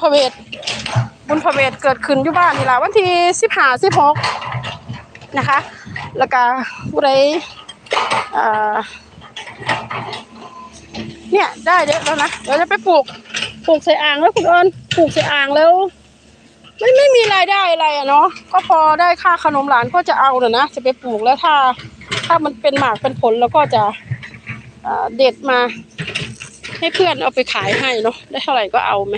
พระเวทบุญพระเวทเกิดขึ้นอยู่บ้านนี่ละวันที่สิบห้าสิบหกนะคะ แล้วก็ผู้ใดเนี่ยได้เยอะแล้วนะเดี๋ยวจะไปปลูกปลูกใส่อ่างแล้วคุณเอิญปลูกใส่อ่างแล้วไม่ไม่มีรายได้อะไรอะเนาะก็พอได้ค่าขนมหลานก็จะเอาเนอะนะจะไปปลูกแล้วถ้า ถ้ามันเป็นหมากเป็นผลแล้วก็จะเด็ดมา ให้เพื่อนเอาไปขายให้เนาะได้เท่าไหร่ก็เอาไหม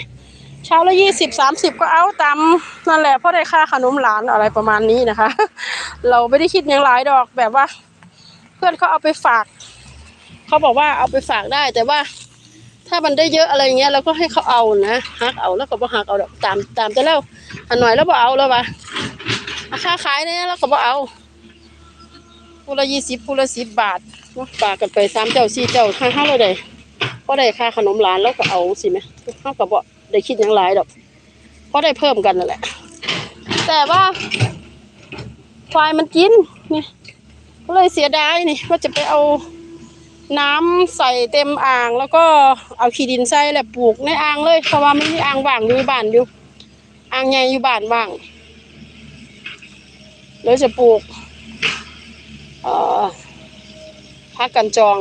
เช้าละยี่สิบสามสิบก็เอาตามนั่นแหละเพราะได้ค่าขนมหลานอะไรประมาณนี้นะคะ เราไม่ได้คิดอย่างหลายดอกแบบว่า เพื่อนเขาเอาไปฝากเขาบอกว่าเอาไปฝากได้ แต่ว่า ถ้ามันได้เยอะอะไรเงี้ยเราก็ให้เขาเอานะหักเอาแล้วก็บ่หักเอาตามตามแต่แล้วหน่อยแล้วบ่เอาแล้ววะราคาขายเนี่ยแล้วก็บ่เอาพูละยี่สิบพูละสิบบาทเนาะฝากกันไปสามเจ้าสี่เจ้าห้าห้าเราได้พอได้ค่าขนมร้านแล้วก็เอาสิไหมเขาก็บ่ ได้คิดอย่างหลายดอก เพราะได้เพิ่มกันนั่นแหละ แต่ว่าควายมันกินนี่ก็เลยเสียดายนี่ว่าจะไปเอาน้ำใส่เต็มอ่าง แล้วก็เอาขี้ดินใส่แหละปลูกในอ่างเลยเพราะว่าไม่มีอ่างว่างอยู่บ้านอยู่อ่างใหญ่อยู่บ้านว่างแล้วจะปลูกเอ่อพักกันจอง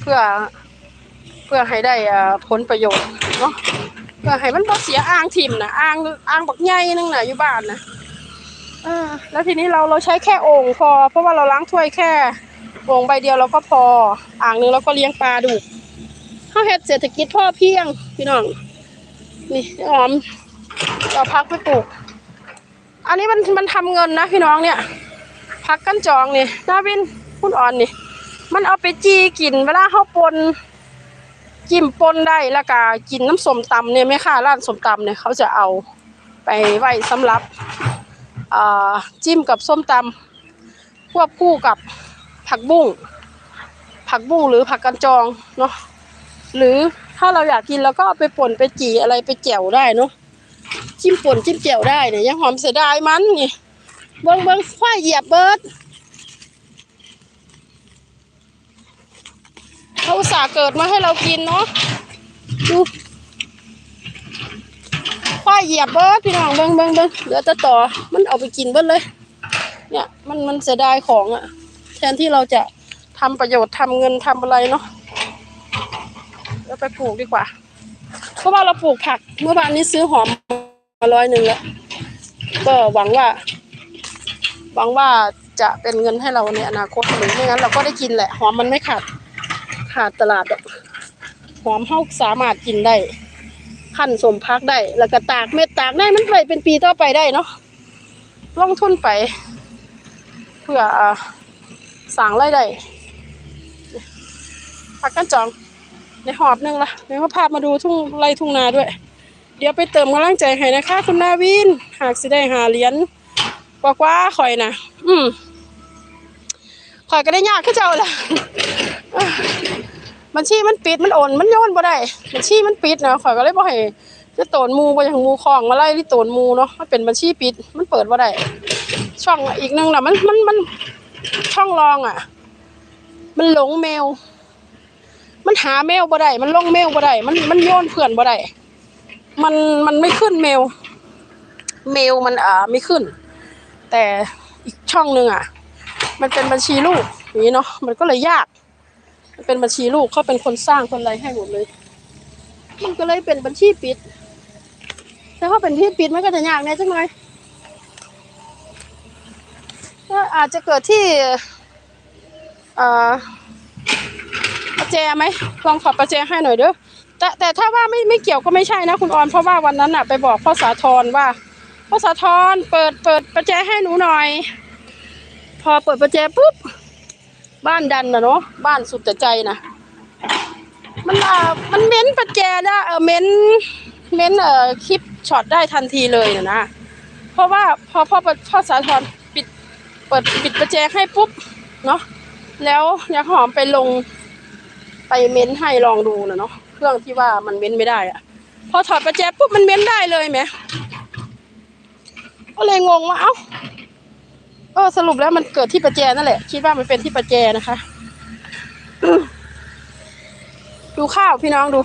เพื่อ พื่อให้ได้ผลประโยชน์เนาะเพื่อให้มันบ่เสียอ่างถิ่มนะอ่างอ่างบักใหญ่นึงนะอยู่บ้านนะอแล้วทีนี้เราเราใช้แค่โอ่งพอ เพราะว่าเราล้างถ้วยแค่โอ่งใบเดียวเราก็พอ อ่างนึงเราก็เลี้ยงปลาดุกข้าวเห็ดเศรษฐกิจพ่อเพียงพี่น้องนี่หอมเราพักไปปลูก อันนี้มันมันทำเงินนะพี่น้องเนี่ย พักกันจองนี่นาวินคุณอ่อนนี่ มันเอาไปจีกินเวลาเขาปน จิ้มปนได้แล้วก็กินน้ำส้มตำเนี่ยแม่ค้าร้านส้มตำเนี่ยเขาจะเอาไปไว้สำหรับจิ้มกับส้มตำควบคู่กับผักบุ้งผักบุ้งหรือผักกันจองเนาะหรือถ้าเราอยากกินเราก็ไปป่นไปจีอะไรไปแจ่วได้เนาะจิ้มป่นจิ้มแจ่วได้เนี่ยยังหอมเสียดายมันไงเบิ้งเบิ้งควายเหยียบเบิด เขาสาเกิดมาให้เรากินเนาะดูควายเหยียบเบิดพี่น้องเบิ้งเบิ้งเบิ้งเหลือแต่ต่อมันเอาไปกินเบิดเลย เนี่ยมันมันเสียดายของอะแทนที่เราจะทำประโยชน์ทำเงินทำอะไรเนาะเราไปปลูกดีกว่า เพราะว่าเราปลูกผักเมื่อวานนี้ซื้อหอมมาร้อยหนึ่งแล้วก็หวังว่า หวังว่าจะเป็นเงินให้เราในอนาคตหรือไม่งั้นเราก็ได้กินแหละหอมมันไม่ขาด ขาดตลาดหอกหอมเฮาสามารถกินได้ขั้นสมพักได้ แล้วก็ตากเม็ดตากได้มันไปเป็นปีต่อไปได้เนาะลงทุนไป เพื่อสั่งรายได้พักกันจองในหอบนึงละเดี๋ยวเขาพามาดูทุ่งไรทุ่งนาด้วย เดี๋ยวไปเติมกำลังใจให้นะคะ คุณนาวิน หากสิได้หาเหรียญกว่ากว่าข่อยนะอืมข่อยก็ได้ยากขึ้นเจ้าละ บัญชีมันปิดมันโอนมันโยนบ่ได้บัญชีมันปิดนะข่อยก็เลยบ่ให้จะโตนมูบ่อย่างมูของมาไล่ที่โตนมูเนาะมันเป็นบัญชีปิด มันเปิดบ่ได้ช่องอีกหนึงน่ะมันมันมันช่องรองอะ มันหลงเมล มันหาเมลบ่ได้มันลงเมลบ่ได้มันมันโยนเพื่อนบ่ได้มันมันไม่ขึ้นเมล เมลมันอ่าไม่ขึ้น แต่อีกช่องหนึงอะ มันเป็นบัญชีลูกนี้เนาะมันก็เลยยาก เป็นบัญชีลูกเขาเป็นคนสร้างคนอะไรให้หมดเลย มันก็เลยเป็นบัญชีปิดถ้าเขาเป็นที่ปิดมันก็จะยากแน่จังเลยก็อาจจะเกิดที่เอ่อประแจไหมลองถอประแจให้หน่อยเด้อแต่แต่ถ้าว่าไม่ไม่เกี่ยวก็ไม่ใช่นะคุณออนเพราะว่าวันนั้นอะไปบอกพ่อสาธรว่าพ่อสาธรเปิดเปิดประแจให้หนูหน่อย พอเปิดประแจปุ๊บ บ้านดันนะเนาะบ้านสุดแต่ใจนะมันอ่ามันเม้นประแจได้เออเม้นเม้นเอ่อคลิปช็อตได้ทันทีเลยนะนะเพราะว่าพอพ่อพ่อสาธรปิดเปิดปิดประแจให้ปุ๊บเนาะแล้วยาหอมไปลงไปเม้นให้ลองดูนะเนาะเครื่องที่ว่ามันเม้นไม่ได้อะพอถอดประแจปุ๊บมันเม้นได้เลยไหมก็เลยงงว่าเอ้า ออสรุปแล้วมันเกิดที่ประแจนั่นแหละ คิดว่ามันเป็นที่ประแจนะคะ ดูข้าวพี่น้องดู